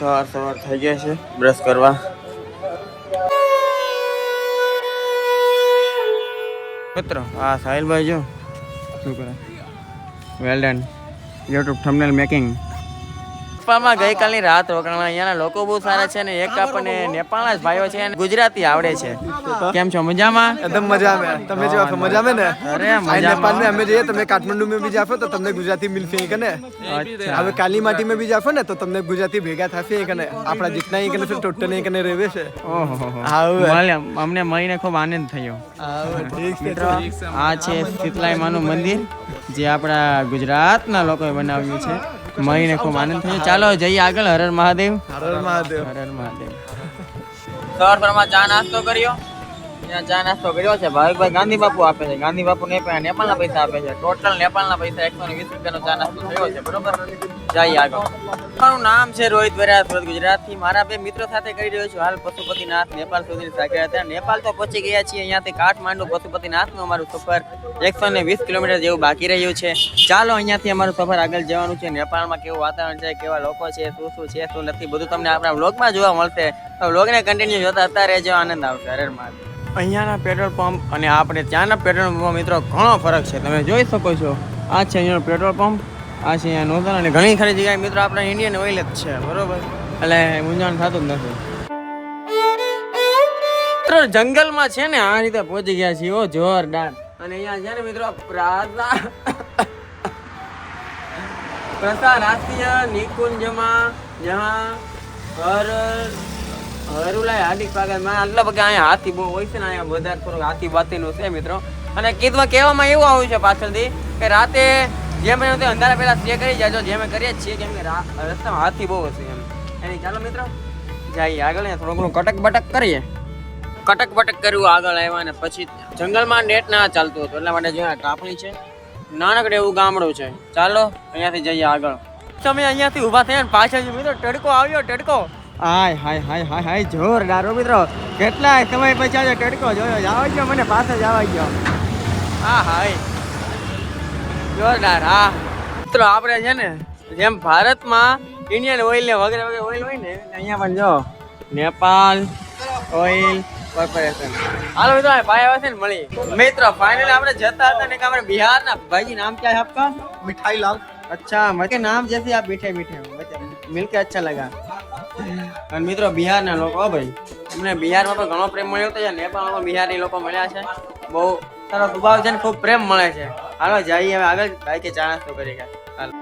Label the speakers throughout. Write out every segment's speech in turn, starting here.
Speaker 1: સવાર સવાર થઈ ગયા છે બ્રશ કરવા. મિત્રો, આ સાહિલભાઈ જો, શું કરે? Well done YouTube thumbnail making નેપાળમાં ગઈકાલની રાત રોકાણ અહીંયાના લોકો બહુ સારા છે ને એક આપણને નેપાળના જ ભાઈઓ છે અને ગુજરાતી આવડે છે. કેમ છો? મજામાં?
Speaker 2: એકદમ મજામાં. તમે જેવા છો મજામાં ને?
Speaker 1: અરે
Speaker 2: નેપાળ ને અમે જઈએ તમે કાઠમંડુ માં બી જાફો તો તમને ગુજરાતી મિલશે કે
Speaker 1: ને?
Speaker 2: હવે કાલી માટી મે બી જાફો ને તો તમને ગુજરાતી ભેગા થશે કે ને? આપડા જીતના એક ને ટોટલ એક ને રહેવે છે?
Speaker 1: ઓહો. અમને મળીને ખૂબ આનંદ થયો. મિત્રો આ છે શીતલાઈ માનું મંદિર જે આપણા ગુજરાતના લોકોએ બનાવ્યું છે. મળીને ખૂબ આનંદ થયો? ચાલો જઈએ આગળ. હર હર મહાદેવ.
Speaker 2: હર હર મહાદેવ.
Speaker 1: હર હર મહાદેવ. સર પરમાં ચા નાસ્તો કર્યો. ત્યાં ચા નાસ્તો કર્યો છે. ભાવિકભાઈ ગાંધી બાપુ આપે છે. ગાંધી બાપુ ને નેપાળના પૈસા આપે છે. ટોટલ નેપાળના પૈસા એકસો ને વીસ રૂપિયાનો ચા નાસ્તો થયો છે. બરોબર? જઈએ આગળ. મારું નામ છે રોહિત વરા સુરત ગુજરાતથી. મારા બે મિત્રો સાથે કરી રહ્યો છું હાલ પશુપતિનાથ નેપાળ સુધી સાગર હતા. નેપાલ તો પહોંચી ગયા છીએ અહીંયાથી કાઠમાંડુ પશુપતિનાથનું અમારું સફર એકસો ને વીસ કિલોમીટર જેવું બાકી રહ્યું છે. ચાલો અહીંયાથી અમારું સફર આગળ જવાનું છે. નેપાળમાં કેવું વાતાવરણ છે, કેવા લોકો છે, શું શું છે, શું નથી, બધું તમને આપણા વ્લોગમાં જોવા મળશે. તો વ્લોગને કન્ટિન્યુ જોતા અત્યારે રહેજો, આનંદ આવશે. હરે મહાદેવ. અહીંયાના પેટ્રોલ પંપ અને આપણે ત્યાંના પેટ્રોલ પંપમાં મિત્રો ઘણો ફરક છે. તમે જોઈ શકો છો. આ છે અહીંયાનો પેટ્રોલ પંપ. આ છે અહીંયા નોંધણ અને ઘણી ખરી જગ્યાએ મિત્રો, આપણા ઇન્ડિયન ઓઇલ જ છે, બરોબર? એટલે મૂંઝાણ થતું જ નથી. મિત્રો, જંગલમાં છે ને, આ રીતે પહોંચી ગયા છીએ. ઓ, જોરદાર. અને અહીંયા છે ને, મિત્રો પ્રાર્થના પ્રસાર રાષ્ટ્રીય નિકુંજમાં, જ્યાં હર હરુલાય હાર્દિક સ્વાગત. માં આટલા પગે અહીંયા હાથી બહુ હોય છે ને, અહીંયા વધારે થોડુંક હાથી બાતીનું છે, મિત્રો. અને કીધમાં કહેવામાં એવું આવ્યું છે પાછળથી કે રાતે જેમ મેં તે અંધારા પહેલા સ્ટે કરી જાજો, જે મેં કરીએ છીએ, કેમ કે રસ્તામાં હાથી બહુ હશે એમ. એની ચાલો મિત્રો, જઈએ આગળ ને થોડું ઘણું કટક બટક કરીએ. કટક બટક કર્યું, આગળ આવ્યા ને પછી જંગલમાં નેટ ના ચાલતું હતું, એટલા માટે જો કાપણી છે, નાનકડે એવું ગામડું છે. ચાલો, અહીંયાથી જઈએ આગળ. તમે અહીંયાથી ઊભા થયા ને પાછળ જો મિત્રો, ટડકો આવ્યો, ટડકો. હાય હાય હાય હાય હાય, જોરદાર મિત્રો. કેટલા સમય પછી આવ્યો ટડકો જોયો ગયો મને પાછળ જ આવવા ગયો હા, હાય. જોરદાર હા. મિત્રો આપણે છે ને જેમ ભારતમાં ઇન્ડિયન ઓઇલ ને વગેરે વગેરે ઓઇલ હોય ને અહીંયા પણ જો નેપાલ ઓઇલ કોર્પોરેશન હાલો મિત્રો ભાઈ આવે છે ને મળી. મિત્રો ફાઇનલ આપણે જતા હતા ને કામ આપણે બિહારના ભાઈ નામ ક્યાં છે આપકા?
Speaker 2: મિઠાઈ લાલ
Speaker 1: અચ્છા મને નામ જૈસે આપ મીઠે મીઠે મિલકે અચ્છા લગા. અને મિત્રો બિહારના લોકો ભાઈ. અમને બિહારમાં પણ ઘણો પ્રેમ મળ્યો હતો નેપાળમાં બિહારની લોકો મળ્યા છે. બહુ સારો દુભાવ છે ને ખૂબ પ્રેમ મળે છે. હાલો, જઈએ હવે આગળ. ભાઈ કે ચા નાસ્તો કરી હાલો.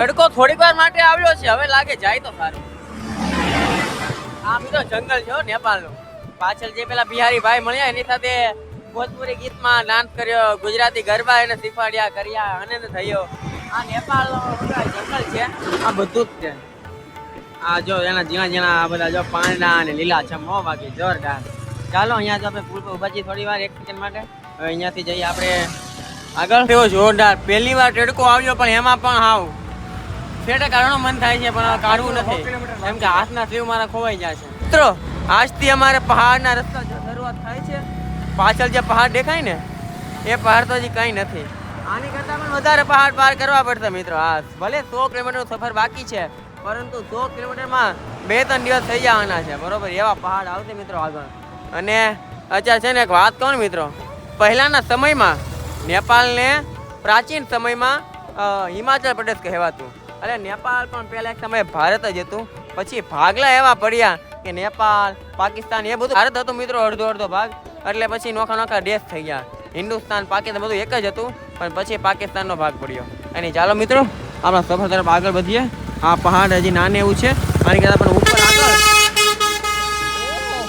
Speaker 1: તડકો થોડીક વાર માટે આવ્યો છે, હવે લાગે જાય તો સારું. આ મિત્રો જંગલ છે નેપાળનું. પાછળ જે પેલા બિહારી ભાઈ મળ્યા, એની સાથે ભોજપુરી ગીતમાં ડાન્સ કર્યો, ગુજરાતી ગરબા એને શીખવાડ્યા, કર્યા, આનંદ થયો. આ નેપાળનો જંગલ છે, આ બધું જ છે. આ જો એના ઝીણા ઝીણા આ બધા જો પાંદડા અને લીલા છે મો બાકી જોરદાર. ચાલો અહીંયા તો આપણે પુલ પર ઊભા છીએ થોડી વાર એક સેકન્ડ માટે. હવે અહીંયાથી જઈએ આપણે આગળ. થયો જોરદાર. પહેલી વાર ટેડકો આવ્યો પણ એમાં પણ હાવ. ફેટા કાઢવાનું મન થાય છે પણ કાઢવું નથી. કેમ કે હાથના સ્લીવ મારા ખોવાઈ જાય છે. મિત્રો આજથી અમારે પહાડના રસ્તા જો શરૂઆત થાય છે. પાછળ જે પહાડ દેખાય ને એ પહાડ તો હજી કંઈ નથી. આની કરતાં પણ વધારે પહાડ પાર કરવા પડશે મિત્રો. હા ભલે સો કિલોમીટર સફર બાકી છે પરંતુ સો કિલોમીટરમાં બે ત્રણ દિવસ થઈ જવાના છે. બરોબર? એવા પહાડ આવશે મિત્રો આગળ. અને અત્યારે છે ને એક વાત કહું મિત્રો. પહેલાંના સમયમાં નેપાળને પ્રાચીન સમયમાં હિમાચલ પ્રદેશ કહેવાતું. અને નેપાળ પણ પહેલાં એક સમયે ભારત જ હતું. પછી ભાગલા એવા પડ્યા કે નેપાળ, પાકિસ્તાન એ બધું ભારત હતું મિત્રો અડધો અડધો ભાગ. એટલે પછી નોખા નોખા દેશ થઈ ગયા. હિન્દુસ્તાન, પાકિસ્તાન બધું એક જ હતું. પણ પછી પાકિસ્તાનનો ભાગ પડ્યો. અને ચાલો મિત્રો, આપણા સફર તરફ આગળ વધીએ. આ પહાડ હજી નાને એવું છે. આની કરતાં પણ ઉપર આગળ.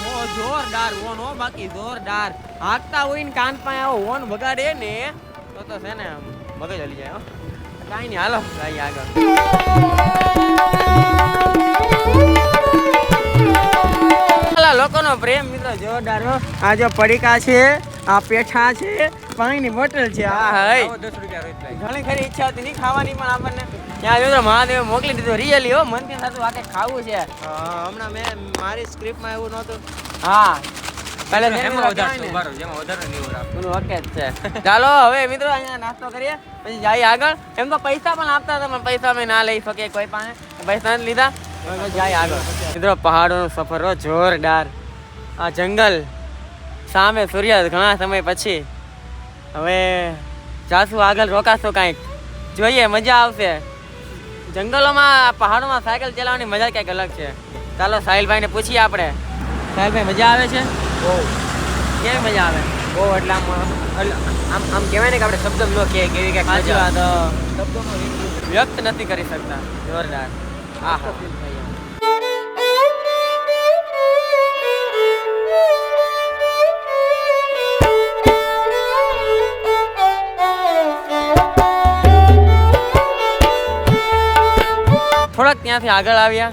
Speaker 1: ઓહો જોરદાર ઓન હો બાકી જોરદાર. હાકતા હોય ને કાન પાસે આવો ઓન વગાડે ને તો તો છે ને મગજ હલી જાય હો. કાંઈ નહીં હાલો કાંઈ આગળ. લોકોનો પ્રેમ મિત્રો જોરદાર હો. આ જો પડીકા છે આ પેઠા છે પાણીની બોટલ છે. આ હઈ. ઘણી ખરી ઈચ્છા હતી નહીં ખાવાની પણ આપણને. ત્યાં જોજો મહાદેવ મોકલી દીધું. રિયલી હો મનથી થતું આ ખાવું છે?
Speaker 2: હમણાં મેં મારી સ્ક્રિપ્ટમાં એવું નહોતું.
Speaker 1: હા. પહેલે
Speaker 3: એમાં
Speaker 1: જેમાં
Speaker 3: વધારે નહીં
Speaker 1: ઓકે જ છે. ચાલો હવે મિત્રો અહીંયા નાસ્તો કરીએ પછી જઈએ આગળ. એમ તો પૈસા પણ આપતા હતા પણ પૈસા અમે ના લઈ શકીએ કોઈ પાસે પૈસા નથી લીધા. જાય આગળ. મિત્રો પહાડોનો સફર હો જોરદાર. આ જંગલ. સામે સૂર્ય ઘણા સમય પછી. હવે જાશું આગળ રોકાશું કાંઈક. જોઈએ મજા આવશે. જંગલોમાં પહાડોમાં સાયકલ ચલાવવાની મજા કંઈક અલગ છે. ચાલો સાહિલભાઈને પૂછીએ આપણે. સાહિલભાઈ મજા આવે છે? બહુ. કેવી મજા આવે? બહુ એટલે આમ આમ આમ કહેવાય ને કે આપણે શબ્દ ન કહે કેવી કંઈક મજા. શબ્દોનો વ્યક્ત નથી કરી શકતા. જોરદાર. હા થોડાક ત્યાંથી આગળ આવ્યા.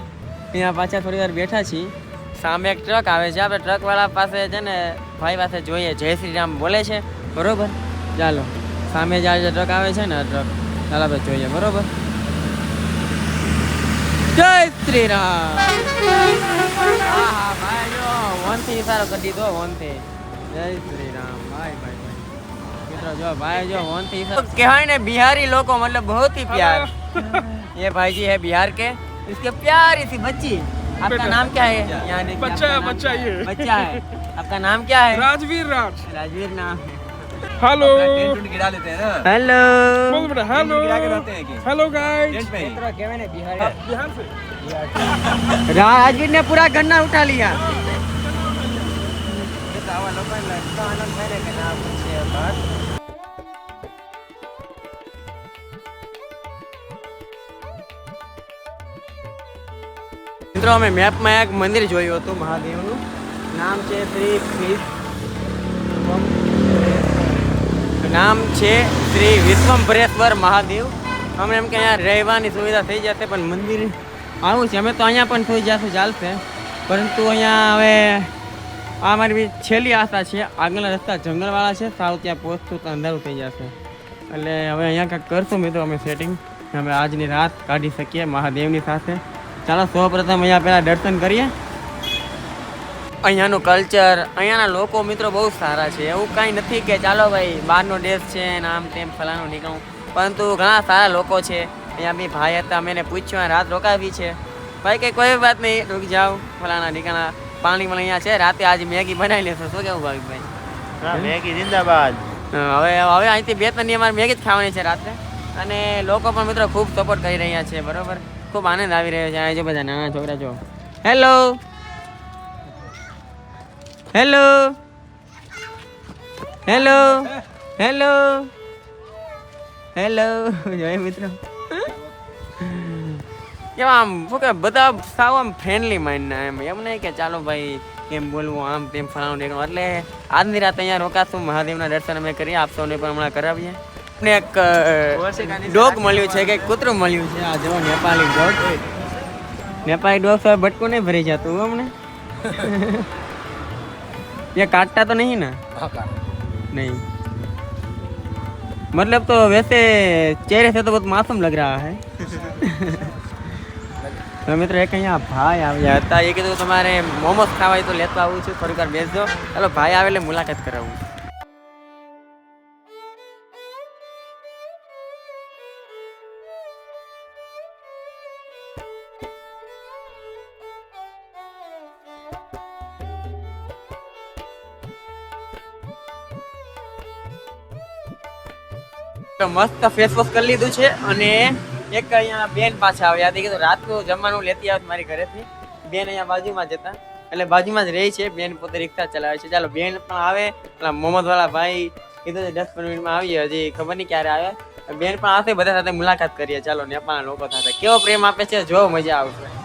Speaker 1: ત્યાં પાછા થોડી વાર બેઠા છીએ. સામે એક ટ્રક આવે છે. આપણે ટ્રક વાળા પાસે છે ને ભાઈ પાસે જોઈએ. જય શ્રી રામ બોલે છે. બરોબર? ચાલો. સામે જ આજે ટ્રક આવે છે ને ટ્રક. ચાલો આપણે જોઈએ. બરોબર? જય શ્રી રામ. ભાઈ જો વનથી ઇશારો કરી દીધો જય શ્રી રામ. ભાઈ ભાઈ ભાઈ. જો ભાઈ જો વનથી કહેવાય ને બિહારી લોકો મતલબ બહુ પ્યાર. ये भाई जी है बिहार के। इसके प्यारी सी बच्ची। आपका नाम क्या है? यहाँ देखिए,
Speaker 4: बच्चा
Speaker 1: आपका नाम
Speaker 4: बच्चा
Speaker 1: क्या है?
Speaker 4: ये।
Speaker 1: बच्चा है। आपका नाम क्या है?
Speaker 4: राजवीर राज।
Speaker 1: राजवीर नाम है।
Speaker 4: हेलो।
Speaker 3: गिरा लेते हैं ना?
Speaker 1: हेलो।
Speaker 4: बोल बेटा हेलो।
Speaker 3: गिरा के रहते हैं कि?
Speaker 4: हेलो गाइस
Speaker 3: में?
Speaker 4: बिहार से।
Speaker 1: राजवीर ने पूरा गन्ना उठा लिया। મિત્રો, અમે મેપમાં એક મંદિર જોયું હતું, મહાદેવનું. નામ છે શ્રી નામ છે શ્રી વિશ્વમભરેશ્વર મહાદેવ. અમને એમ કે અહીંયા રહેવાની સુવિધા થઈ જશે, પણ મંદિર આવું છે. અમે તો અહીંયા પણ થઈ જશું, ચાલશે. પરંતુ અહીંયા હવે આ મારી છેલ્લી આશા છે, આગળના રસ્તા જંગલવાળા છે સાવ ત્યાં પહોંચતું તો અંધારું થઈ જશે. એટલે હવે અહીંયા કાંઈક કરશું મિત્રો અમે સેટિંગ અમે આજની રાત કાઢી શકીએ મહાદેવની સાથે. ચાલો સૌપ્રથમ અહીંયા પહેલાં દર્શન કરીએ. અહીંયાનું કલ્ચર અહીંયાના લોકો મિત્રો બહુ સારા છે. એવું કાંઈ નથી કે ચાલો ભાઈ બહારનો દેશ છે ને આમ તેમ ફલાણું નીકળું. પરંતુ ઘણા સારા લોકો છે. અહીંયા બી ભાઈ હતા મેં પૂછ્યું રાત રોકાવી છે? ભાઈ કંઈ કોઈ વાત નહીં રૂકી જાઓ. ફલાણા ઠીકાણા પાણી પણ અહીંયા છે. રાતે આજે મેગી બનાવી લેશો. શું કેવું ભાવિકભાઈ
Speaker 5: મેગી જિંદાબાદ.
Speaker 1: હવે હવે અહીંથી બે ત્રણ અમારે મેગી જ ખાવાની છે રાત્રે. અને લોકો પણ મિત્રો ખૂબ સપોર્ટ કરી રહ્યા છે બરોબર? ખૂબ આનંદ આવી રહ્યો છે. જો બધા નાના છોકરા છો hello hello hello hello hello જય મિત્રો. કેમ આમ, શું કે બધા સાવ આમ ફ્રેન્ડલી માઇન્ડના એમ. એમ નહીં કે ચાલો ભાઈ, કેમ બોલવું, આમ તેમ ફલાણું એટલે આજની રાત અહીંયા રોકાશું. મહાદેવના દર્શન અમે કરીએ આપ સૌને પણ હમણાં કરાવીએ. ને એક ડોગ મળ્યું છે કે કૂતરું મળ્યું છે આ જો નેપાળી ડોગ નેપાળી ડોગ હવે બટકું નહીં ભરી જતું હો અમને ये काटता तो नहीं ना नहीं मतलब तो वैसे चेहरे से तो बहुत मासूम लग रहा है તો મિત્રો એક અહીંયા ભાઈ આવ્યા હતા એ કીધું તમારે મોમોસ ખાવા હોય તો લેતો આવું છું થોડીક વાર બેસજો ચાલો ભાઈ આવે એટલે મુલાકાત કરાવું મસ્ત ફેસ વોશ કરી લીધું છે અને એક અહીંયા બેન પાછા આવ્યા. હતી કીધું રાતનું જમવાનું લેતી આવત મારી ઘરેથી. બેન અહીંયા બાજુમાં જતા એટલે બાજુમાં જ રહી છે. બેન પોતે રિક્ષા ચલાવે છે. ચાલો, બેન પણ આવે. એટલે મોહમ્મદ વાળા ભાઈ કીધું છે દસ પંદર મિનિટમાં આવીએ હજી ખબર નહીં ક્યારે આવે. બેન પણ આવશે બધા સાથે મુલાકાત કરીએ. ચાલો, નેપાળના લોકો સાથે. કેવો પ્રેમ આપે છે? જો મજા આવશે.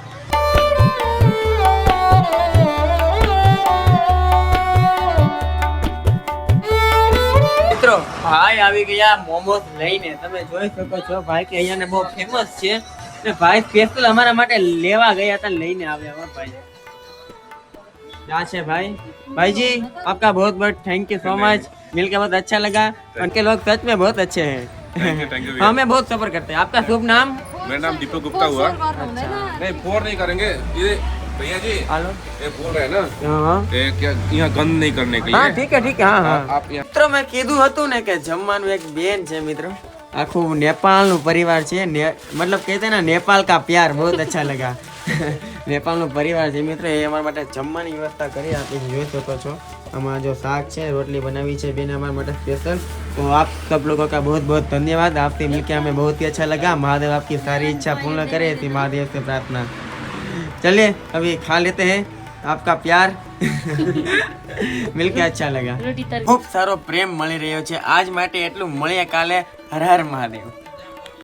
Speaker 1: મિત્રો ભાઈ આવી ગયા મોમોસ લઈને તમે જોઈ શકો છો ભાઈ કે અહીંયા બહુ ફેમસ છે ને ભાઈ સ્પેશિયલ અમારા માટે લેવા ગયા હતા લઈને આવ્યા હો ભાઈ क्या है भाई भाई जी आपका बहुत बहुत थैंक यू सो मच मिलकर बहुत अच्छा लगा उनके लोग सच में बहुत अच्छे हैं
Speaker 6: Thank you, thank you, भैया।
Speaker 1: हमें बहुत सफर करते हैं आपका शुभ नाम
Speaker 6: मेरा नाम दीपक गुप्ता हुआ नहीं फोर नहीं करेंगे ये
Speaker 5: भैया
Speaker 1: કા પ્યાર બહુ અચ્છા લગા. નેપાળનું પરિવાર છે મિત્રો એ અમારા માટે જમવાની વ્યવસ્થા કરી આપી જોઈ શકો છો. આમાં જો શાક છે રોટલી બનાવી છે બેન અમારા માટે સ્પેશલ તો આપ સબ લોકો કા બહુ બહુ ધન્યવાદ. આપતી મિલકે અમે બહુ અચ્છા લગા. મહાદેવ આપકી સારી ઈચ્છા પૂર્ણ કરે તે મહાદેવ સે પ્રાર્થના. चलिए अभी खा लेते हैं आपका प्यार મિલકે અચ્છા લગા ખૂબ સારો પ્રેમ મળી રહ્યો છે આજ માટે એટલું મળીએ કાલે હર હર મહાદેવ